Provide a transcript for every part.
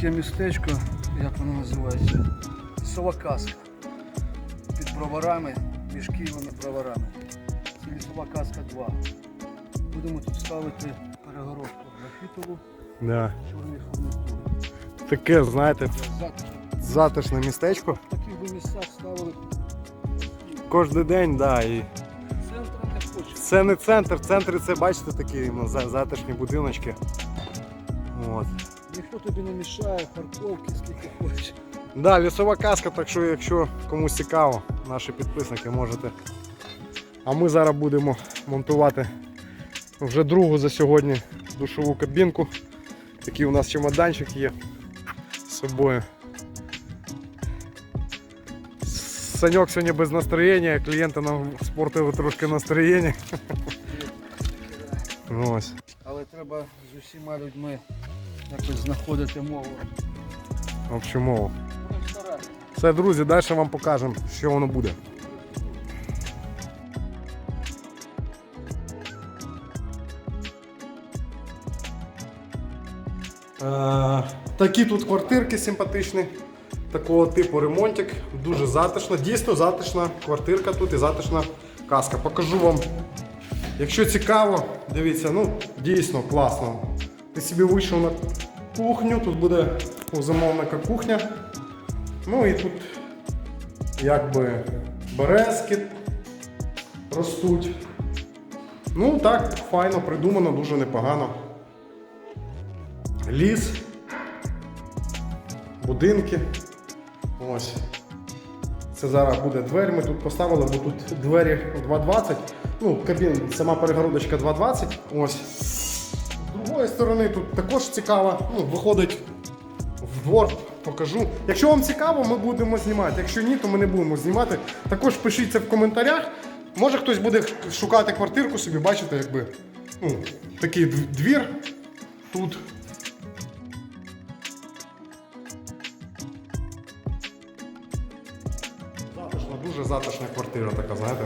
таке містечко, як воно називається? Лісова казка. Під броварами, між Києвом і броварами. Це лісова казка 2. Будемо тут ставити перегородку графітову Да. чорної фурнітури. Таке, знаєте, затишне містечко. В таких би місцях ставили Кожен день, да, і центр це не центр, в центрі це, бачите, такі ну, за- затишні будиночки. От. Ніхто тобі не мішає, парковки скільки хочеш. Да, лісова казка, так що якщо комусь цікаво, наші підписники можете. А ми зараз будемо монтувати вже другу за сьогодні душову кабінку. Такий у нас чемоданчик є з собою. Саньок сьогодні без настроєння, клієнти нам спортили трошки настроєння. Ось. Але треба з усіма людьми якось знаходити мову. Общу мову. Старатися. Все, друзі, далі вам покажемо, що воно буде. Е, такі тут квартирки симпатичні, такого типу ремонтик, дуже затишно, дійсно затишна квартирка тут і затишна казка. Покажу вам, якщо цікаво, дивіться, ну дійсно класно. Ти собі вийшов на кухню, тут буде у замовника кухня. Ну і тут якби березки ростуть. Ну так, файно придумано, дуже непогано. Ліс, будинки. Ось. Це зараз буде двері. Ми тут поставили, бо тут двері 2,20. Ну, кабін, сама перегородочка 2,20. Ось. Другої сторони тут також цікаво. Ну, виходить в двор покажу. Якщо вам цікаво, ми будемо знімати. Якщо ні, то ми не будемо знімати. Також пишіть це в коментарях. Може хтось буде шукати квартирку собі, бачите, якби ну, такий двір тут. Затишна, дуже затишна квартира така, знаєте.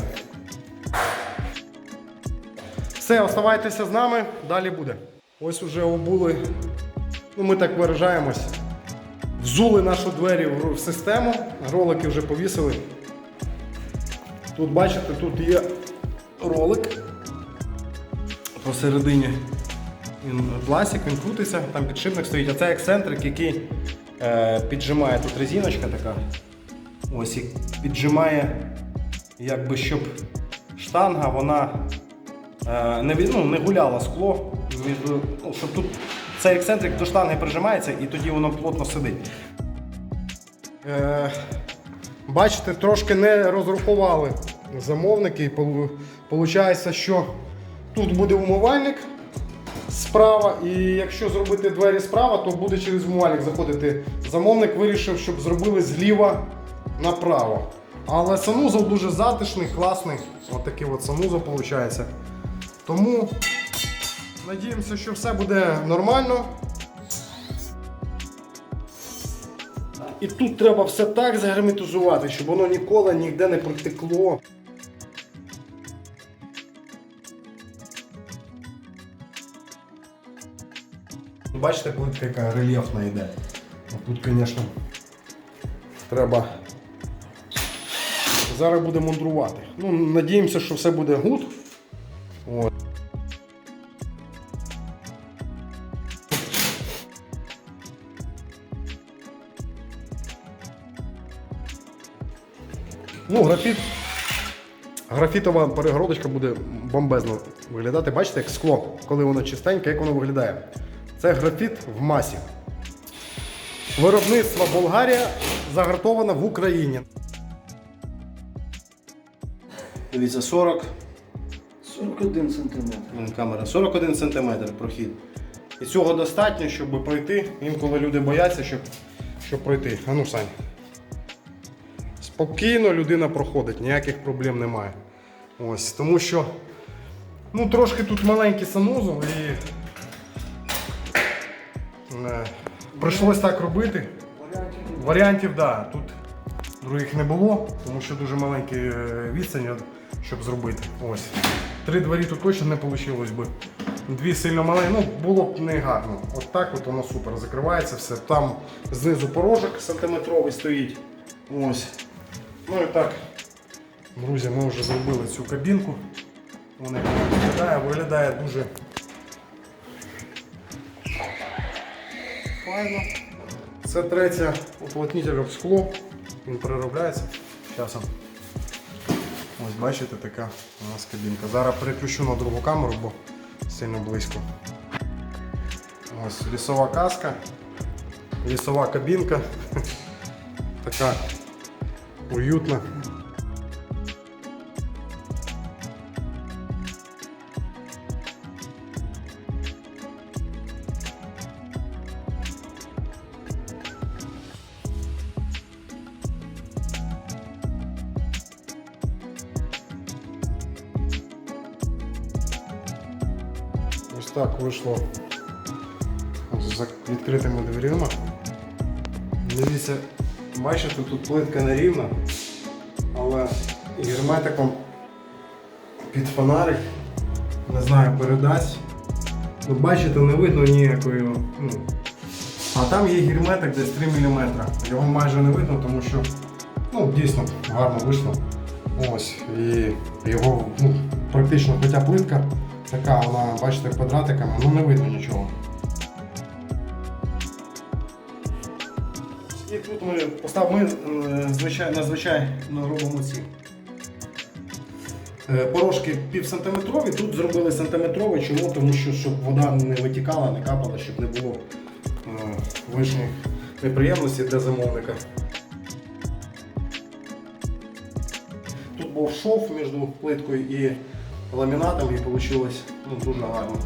Все, оставайтеся з нами, далі буде. Ось уже обули, ну ми так виражаємось. Взули нашу двері в систему, ролики вже повісили. Тут бачите, тут є ролик посередині. Він пластик, він крутиться, там підшипник стоїть, а це ексцентрик, який е, піджимає тут резиночка така. Ось і піджимає, якби щоб штанга вона е, не, ну, не гуляла скло, від, ну, щоб тут цей ексцентрик до штанги прижимається і тоді воно плотно сидить. Е, бачите, трошки не розрахували замовники. Получається, що тут буде умивальник справа, і якщо зробити двері справа, то буде через умивальник заходити. Замовник вирішив, щоб зробили зліва направо. Але санузел дуже затишний, класний. Ось такий от санузел виходить. Тому надіємося, що все буде нормально. І тут треба все так загерметизувати, щоб воно ніколи ніде не протекло. Бачите, плитка яка рельєфна йде. А Тут, звісно, треба. Зараз буде мундрувати. Ну, надіємося, що все буде гуд. От. Ну, графіт. Графітова перегородочка буде бомбезно виглядати. Бачите, як скло, коли воно чистеньке, як воно виглядає. Це графіт в масі. Виробництво Болгарія загартована в Україні. Дивіться, 40 41 сантиметр. Камера 41 см прохід. І цього достатньо, щоб пройти. Інколи люди бояться, щоб, щоб пройти. А ну, Сань. Спокійно людина проходить, ніяких проблем немає. Ось, тому що ну, трошки тут маленький санузел і е, прийшлось так робити. Варіантів так. Да, тут других не було, тому що дуже маленький е, відстань, щоб зробити. Ось. Три двері тут точно не вийшло би. дві сильно маленькі, ну було б не гарно. От так от воно супер закривається все. Там знизу порожок сантиметровий стоїть. Ось. Ну і так, друзі, ми вже зробили цю кабінку. Вона виглядає, виглядає дуже файно. Це третє уплотнитель об скло. Він переробляється часом. Ось бачите, така у нас кабінка. Зараз переключу на другу камеру, бо сильно близько. Ось лісова каска, лісова кабінка. Така уютна. Ось так вийшло з відкритими дверима. Дивіться, бачите, тут плитка нерівна, але герметиком під фонарик, не знаю, передасть. Ну, бачите, не видно ніякої. Ну, а там є герметик десь 3 мм. Його майже не видно, тому що ну, дійсно гарно вийшло. Ось. І його ну, практично хоча плитка така, вона, бачите, квадратиками, ну не видно нічого. І тут ми постав, ми е, звичай, надзвичайно робимо ці е, порожки пів сантиметрові, тут зробили сантиметрові. Чому? Тому що щоб вода не витікала, не капала, щоб не було е, лишніх неприємностей для замовника. Тут був шов між плиткою і ламінатом і вийшло ну, дуже гарно.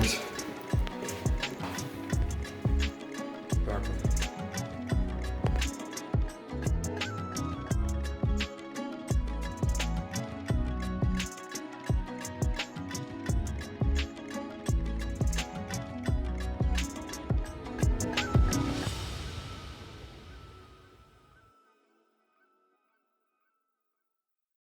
Ось.